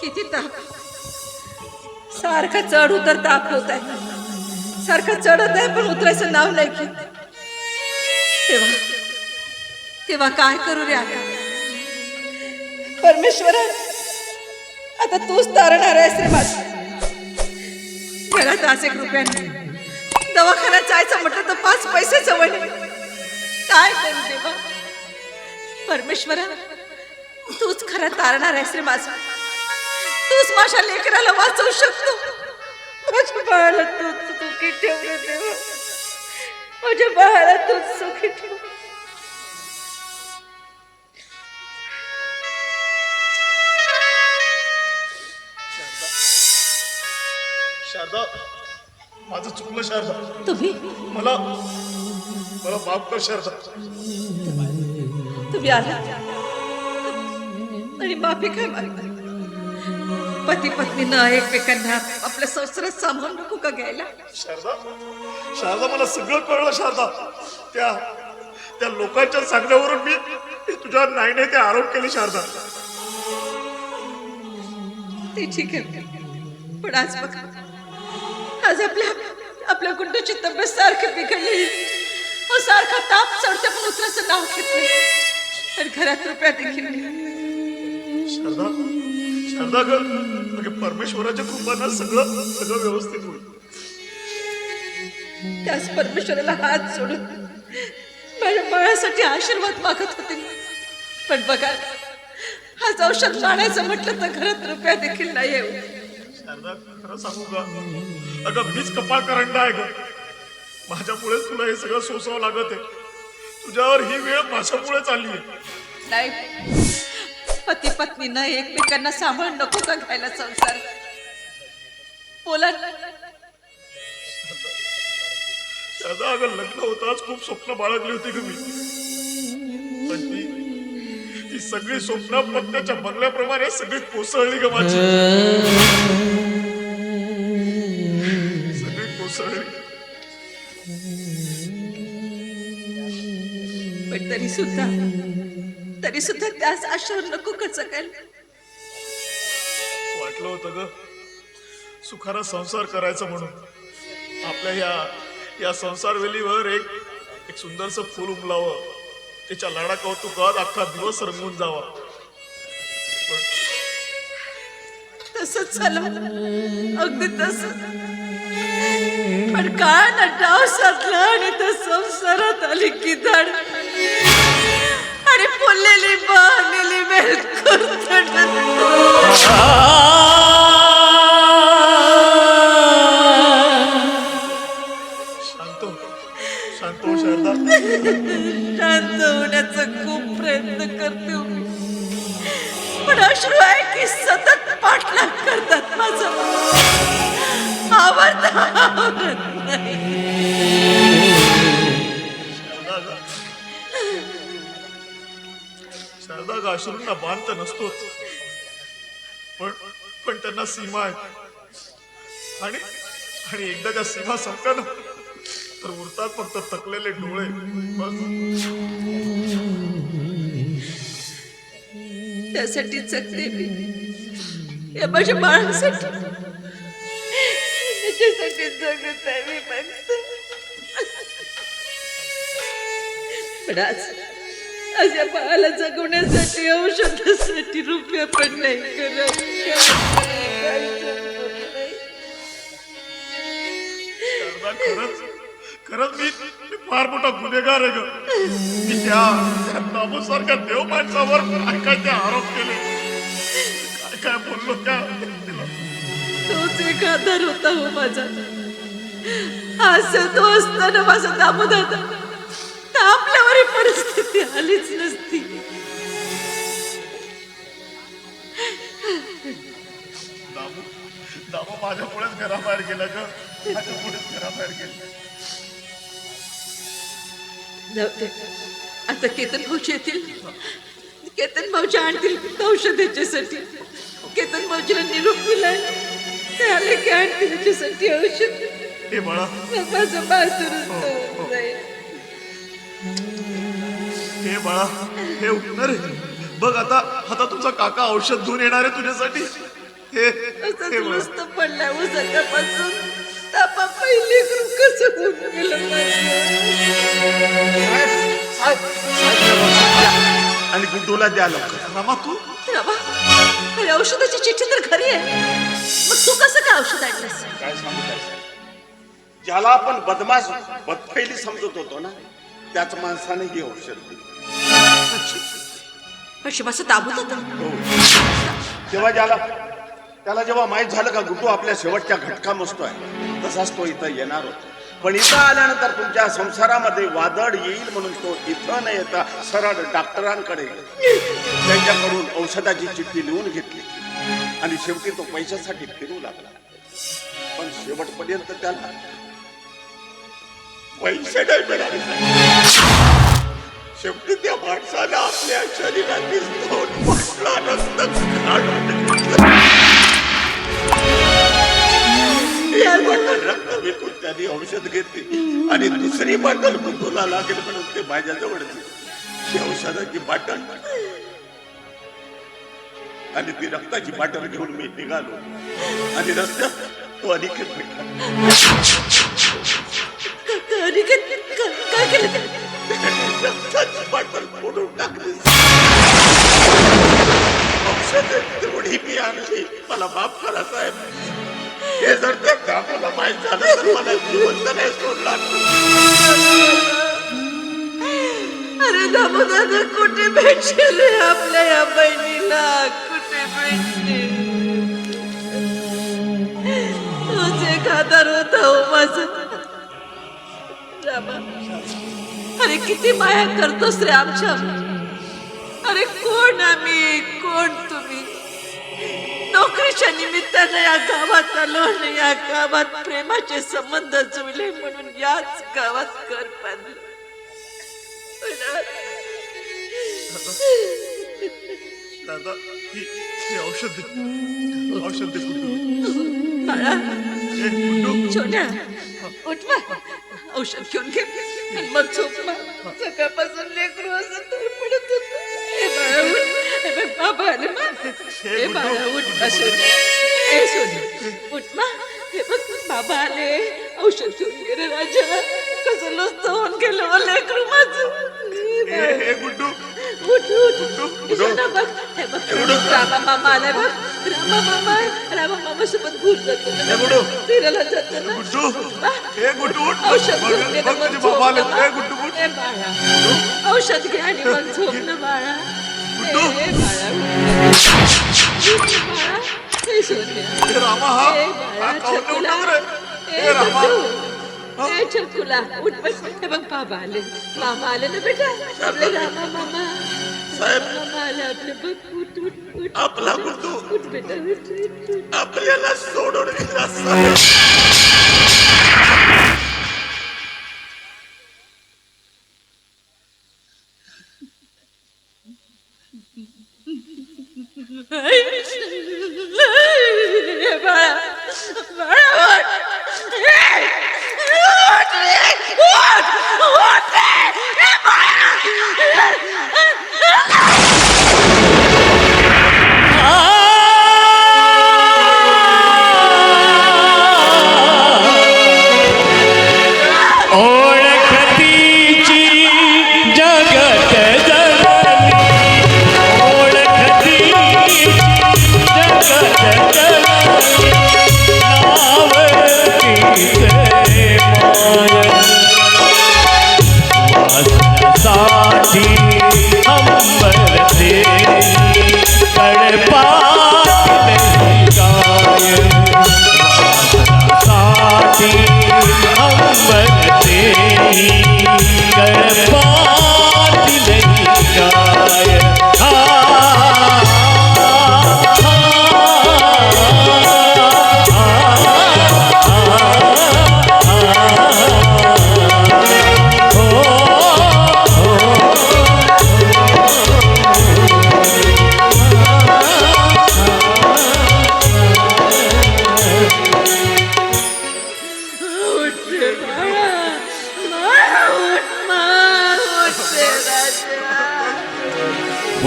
किती ताप. सारखा चढ उतर ताप होत आहे. सारखं चढत आहे पण उतरायचं नाव नाही की तेव्हा तेव्हा काय करू रे आता? परमेश्वरा आता तूच तारणार आहेस रे माझ. घरात आज एक रुपयाने दवाखान्यात जायचं म्हटलं तर पाच पैसे जवळ काय करू देवा? परमेश्वरा तूच खरं तारणार आहेस रे माझा. तूच माझ्या लेकराला वाचवू शकतो. माझ्या बाळाला तूच सुखी ठेव रे देवा. माझ्या बाळाला तूच सुखी ठेव. शारदा माझं चुकलं शारदा. तुम्ही? मला मला माफ कर शारदा. तुम्ही आला आणि माफी काय मागता पती पत्नीनं एकमेकांना आपल्या संसारात सामावून नको का घ्यायला? शारदा शारदा मला सगळं कळलं शारदा. त्या त्या लोकांच्या सांगण्यावरून मी तुझ्यावर नाही नाही ते आरोप केले शारदा. ते ठीक आहे. पण आज बघा आज आपल्या आपल्या गुड्डूची तब्येत सारखी बिघडली. हो सारखा ताप चढते पण उतराचं नाव घेत नाही. आणि घरात रुपया देखील शारदा अगं परमेश्वराच्या कृपानं सगळं सगळं व्यवस्थित होईल. त्याच परमेश्वराला हात जोडून माझ्या बाळासाठी आशीर्वाद मागत होते. पण बघा आज औषध आणायचं म्हटलं तर घरात रुपया देखील नाही येऊ खरं सांगू का? अगं मीच कपाळ करंडा आहे ग. माझ्यामुळेच तुला हे सगळं सोसावं लागत आहे. तुझ्यावर ही वेळ माझ्यामुळेच आली आहे. पती पत्नीनं एकमेकांना सांभाळ नको का घ्यायला संसार? बोला. अगं लग्न होताच खूप स्वप्न बाळगली होती ग मी. पण ती ती सगळी स्वप्न पत्त्याच्या बंगल्याप्रमाणे सगळी कोसळली ग माझी. सगळी कोसळली. पण तरी सुद्धा तरी सुद्धा त्याच आशावर नको का जगायला वाटलं होतं ग सुखारा संसार करायचा म्हणून. आपल्या या या संसार वेलीवर एक एक सुंदरसं फूल उमलावं. त्याच्या लाडा कौतुकात अख्खा दिवस रंगून जावा. पण तसंच झालं अगदी तस. पण काय ना डाव साधला आणि त्या संसारात आली की धड. आणि फुललेली बहलेली मेल शांत हो. शांत हो शारदा शांत होण्याचा खूप प्रयत्न करते हो. पण अश्रू आहे की सतत पाठलाग करतात माझा आवडत आवडत शारदा अश्रूंना बांध नसतोच. पण पण त्यांना सीमा आहे. आणि आणि एकदा त्या सीमा संपल्या ना तर उरतात फक्त थकलेले डोळे. त्यासाठी जगते मी. या माझ्या बाळासाठी. त्याच्यासाठी जगत आहे मी पण आज आज या बाळाला जगवण्यासाठी औषधासाठी रुपया पण नाही करत. खरंच खरंच मी मी फार मोठा गुन्हेगार आहे ग. मी त्या त्या नामोसारख्या देव माणसावर काय काय ते आरोप केले. काय काय बोललो त्या. तोच एक आधार होता हो माझा. असं तो असताना माझा दामोदर तर आपल्यावर ही परिस्थिती आलीच नसती. दामू दामू माझ्यामुळेच घराबाहेर गेला ग. माझ्यामुळेच घराबाहेर गेला. जाऊ दे. आता केतन भाऊजी येतील. केतन भाऊजी आणतील औषध याच्यासाठी केतन भाऊजीला निरोप दिलाय. ते आले की आणतील याच्यासाठी औषध. हे बाळा. माझं बाळ दुरुस्त बाळा हे उठणार आहे. बघ आता आता तुझा काका औषध घेऊन येणार आहे तुझ्यासाठी. हे असं हे बघ. नुसतं पडल्या उसाच्यापासून. तापा पहिले कसं होऊन गेलं माझं? आणि गुड्डूला द्या लवकर. रमा तू? रामा, अरे औषधाची चिठ्ठी तर घरी आहे. मग तू कसं काय औषध आणलंस? काय सांगू काय सांगू? ज्याला आपण बदमाश बदफैली समजत होतो ना त्याच माणसाने ही औषध दिली. नशिबाचं ताबूत तेव्हा हो. ज्याला त्याला जेव्हा माहीत झालं का गुटू आपल्या शेवटच्या घटका मसतोय तसाच तो इथं येणार होता. पण इथं आल्यानंतर तुमच्या संसारामध्ये वादळ येईल म्हणून तो इथं न येता सरळ डॉक्टरांकडे त्यांच्याकडून औषधाची चिठ्ठी लिहून घेतली. आणि शेवटी तो पैशासाठी फिरू लागला. पण शेवटपर्यंत त्याला पैसे नाही मिळाले. शेवटी त्या माणसाला आपल्या शरीरातील नसतं एक बॉटल रक्त विकून त्यांनी औषध घेतली. आणि दुसरी बॉटल कुटुला लागेल म्हणून ते माझ्याजवळ ही औषधाची बाटल. आणि ती रक्ताची बाटल घेऊन मी निघालो. आणि रस्त्यात तो अनिकेत भेटला. अनिकेत, काय केलं? मला माफ करा साहेब हे जर त्या कामाला माहीत झालं तर मला जिवंत नाही सोडला अरे दामू दादा कुठे भेटशील रे आपल्या या बहिणीला कुठे भेटशील तोच एक आधार होता हो किती माया करतोस रे आमच्या? अरे कोण आम्ही? कोण तुम्ही? नोकरीच्या निमित्तानं या गावात आलो आणि या गावात प्रेमाचे संबंध जुळले म्हणून याच गावात घर बांधलं. दादा ही ही औषध औषध घेऊन घे. मग झोप सकाळपासून लेकरू असं तर पडत होतं. बघ बाबा आले मा हे बाळा उठ बा सोन्या उठ मा हे बघ बाबा आले औषध घेऊन गेले राजा कसं लस्त होऊन गेलं लेकरू माझं गुड्डू उठ उठ. सोना बघ. हे बघ. रामा मामा आलाय बघ. रामा मामा. रामा मामा सोबत भूल जातो ए, गुड्डू. फिरायला जातो ना. गुड्डू ए गुड्डू उठ. औषध घेऊन दे ना मग झोप ना. ए गुड्डू उठ ए बाळा. औषध घे आणि मग झोप ना बाळा. ए बाळा. उठ ना बाळा. ए सोन्या. रामा हा. हा बाळा ए रामा. ए छकुला उठ बस हे बघ बाबा आले मामा आले ना बेटा आपले रामा मामा साहेब. मामा आले आपले बघ उठ उठ उठ आपला गुड्डू उठ बेटा उठ उठ उठ आपल्याला सोडून गेला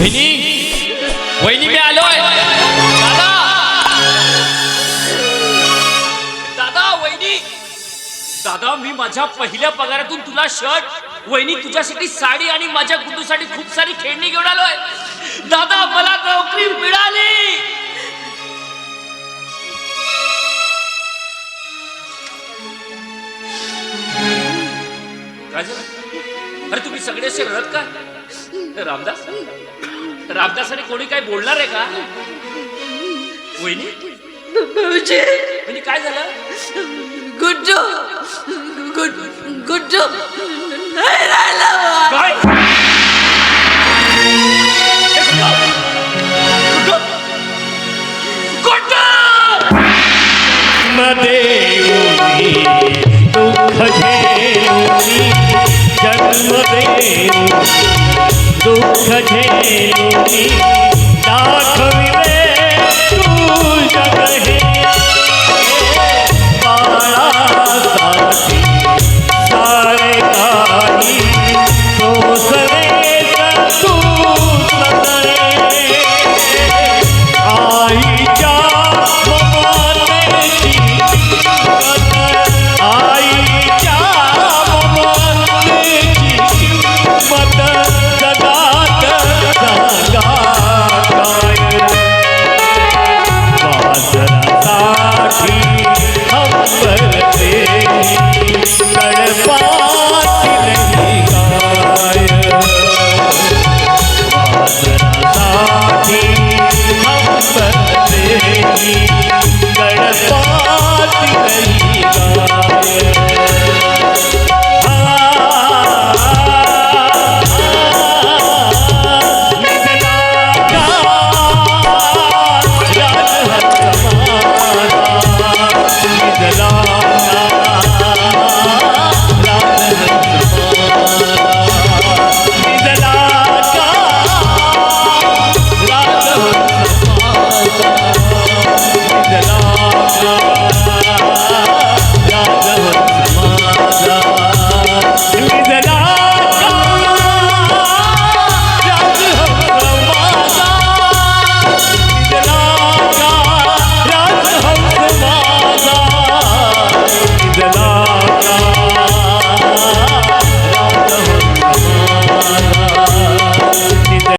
वहिनी वहिनी मी आलोय. दादा. दादा वहिनी. दादा मी माझ्या पहिल्या पगारातून तुला शर्ट वहिनी तुझ्यासाठी साडी आणि माझ्या गुड्डूसाठी खूप सारी खेळणी घेऊन आलोय. दादा मला नोकरी मिळाली. अरे तुम्ही सगळे असे रडत का? रामदास? रामदासाने कोणी काय बोलणार आहे का? वहिनी? भाऊजी. म्हणजे काय झालं? गुड्डू गुड गुड्डू नाही राहिला. काय? হে